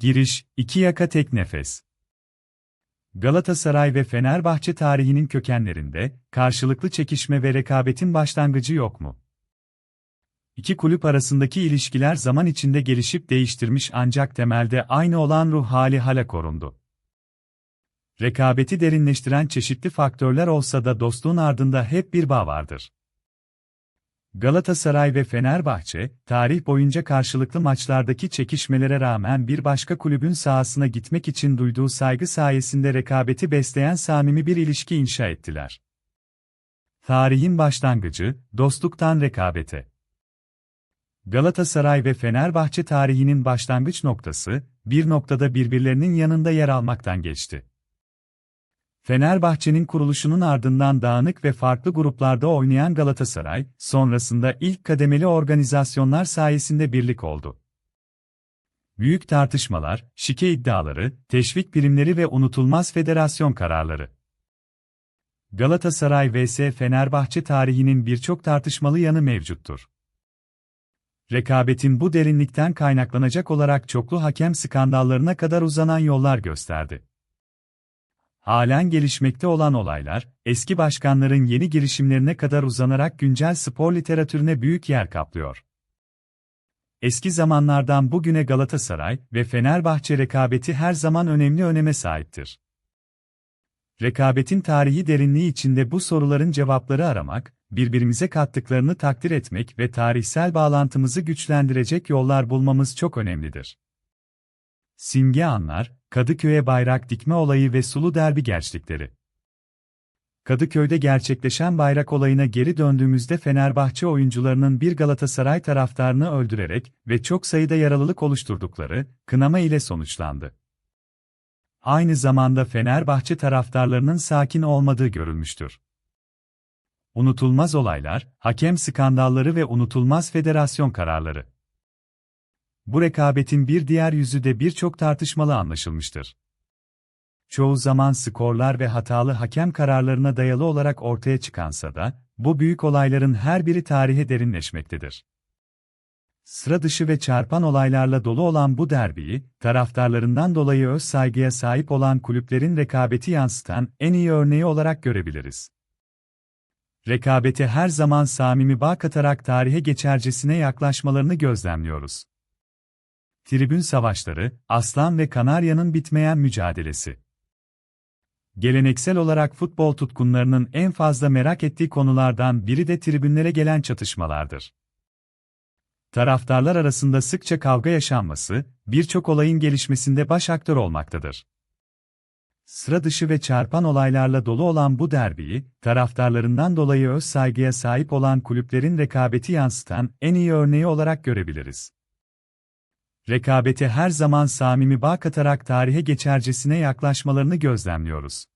Giriş, iki yaka tek nefes. Galatasaray ve Fenerbahçe tarihinin kökenlerinde, karşılıklı çekişme ve rekabetin başlangıcı yok mu? İki kulüp arasındaki ilişkiler zaman içinde gelişip değiştirmiş ancak temelde aynı olan ruh hali hala korundu. Rekabeti derinleştiren çeşitli faktörler olsa da dostluğun ardında hep bir bağ vardır. Galatasaray ve Fenerbahçe, tarih boyunca karşılıklı maçlardaki çekişmelere rağmen bir başka kulübün sahasına gitmek için duyduğu saygı sayesinde rekabeti besleyen samimi bir ilişki inşa ettiler. Tarihin başlangıcı, dostluktan rekabete. Galatasaray ve Fenerbahçe tarihinin başlangıç noktası, bir noktada birbirlerinin yanında yer almaktan geçti. Fenerbahçe'nin kuruluşunun ardından dağınık ve farklı gruplarda oynayan Galatasaray, sonrasında ilk kademeli organizasyonlar sayesinde birlik oldu. Büyük tartışmalar, şike iddiaları, teşvik primleri ve unutulmaz federasyon kararları. Galatasaray vs Fenerbahçe tarihinin birçok tartışmalı yanı mevcuttur. Rekabetin bu derinlikten kaynaklanacak olarak çoklu hakem skandallarına kadar uzanan yollar gösterdi. Halen gelişmekte olan olaylar, eski başkanların yeni girişimlerine kadar uzanarak güncel spor literatürüne büyük yer kaplıyor. Eski zamanlardan bugüne Galatasaray ve Fenerbahçe rekabeti her zaman önemli öneme sahiptir. Rekabetin tarihi derinliği içinde bu soruların cevapları aramak, birbirimize kattıklarını takdir etmek ve tarihsel bağlantımızı güçlendirecek yollar bulmamız çok önemlidir. Simge anlar, Kadıköy'e bayrak dikme olayı ve sulu derbi gerçekleri. Kadıköy'de gerçekleşen bayrak olayına geri döndüğümüzde Fenerbahçe oyuncularının bir Galatasaray taraftarını öldürerek ve çok sayıda yaralılık oluşturdukları kınama ile sonuçlandı. Aynı zamanda Fenerbahçe taraftarlarının sakin olmadığı görülmüştür. Unutulmaz olaylar, hakem skandalları ve unutulmaz federasyon kararları. Bu rekabetin bir diğer yüzü de birçok tartışmalı anlaşılmıştır. Çoğu zaman skorlar ve hatalı hakem kararlarına dayalı olarak ortaya çıkansa da, bu büyük olayların her biri tarihe derinleşmektedir. Sıra dışı ve çarpan olaylarla dolu olan bu derbiyi, taraftarlarından dolayı öz saygıya sahip olan kulüplerin rekabeti yansıtan en iyi örneği olarak görebiliriz. Rekabete her zaman samimi bağ katarak tarihe geçercesine yaklaşmalarını gözlemliyoruz. Tribün savaşları, Aslan ve Kanarya'nın bitmeyen mücadelesi. Geleneksel olarak futbol tutkunlarının en fazla merak ettiği konulardan biri de tribünlere gelen çatışmalardır. Taraftarlar arasında sıkça kavga yaşanması, birçok olayın gelişmesinde baş aktör olmaktadır. Sıra dışı ve çarpan olaylarla dolu olan bu derbiyi, taraftarlarından dolayı öz saygıya sahip olan kulüplerin rekabeti yansıtan en iyi örneği olarak görebiliriz rekabete her zaman samimi bağ katarak tarihe geçercesine yaklaşmalarını gözlemliyoruz.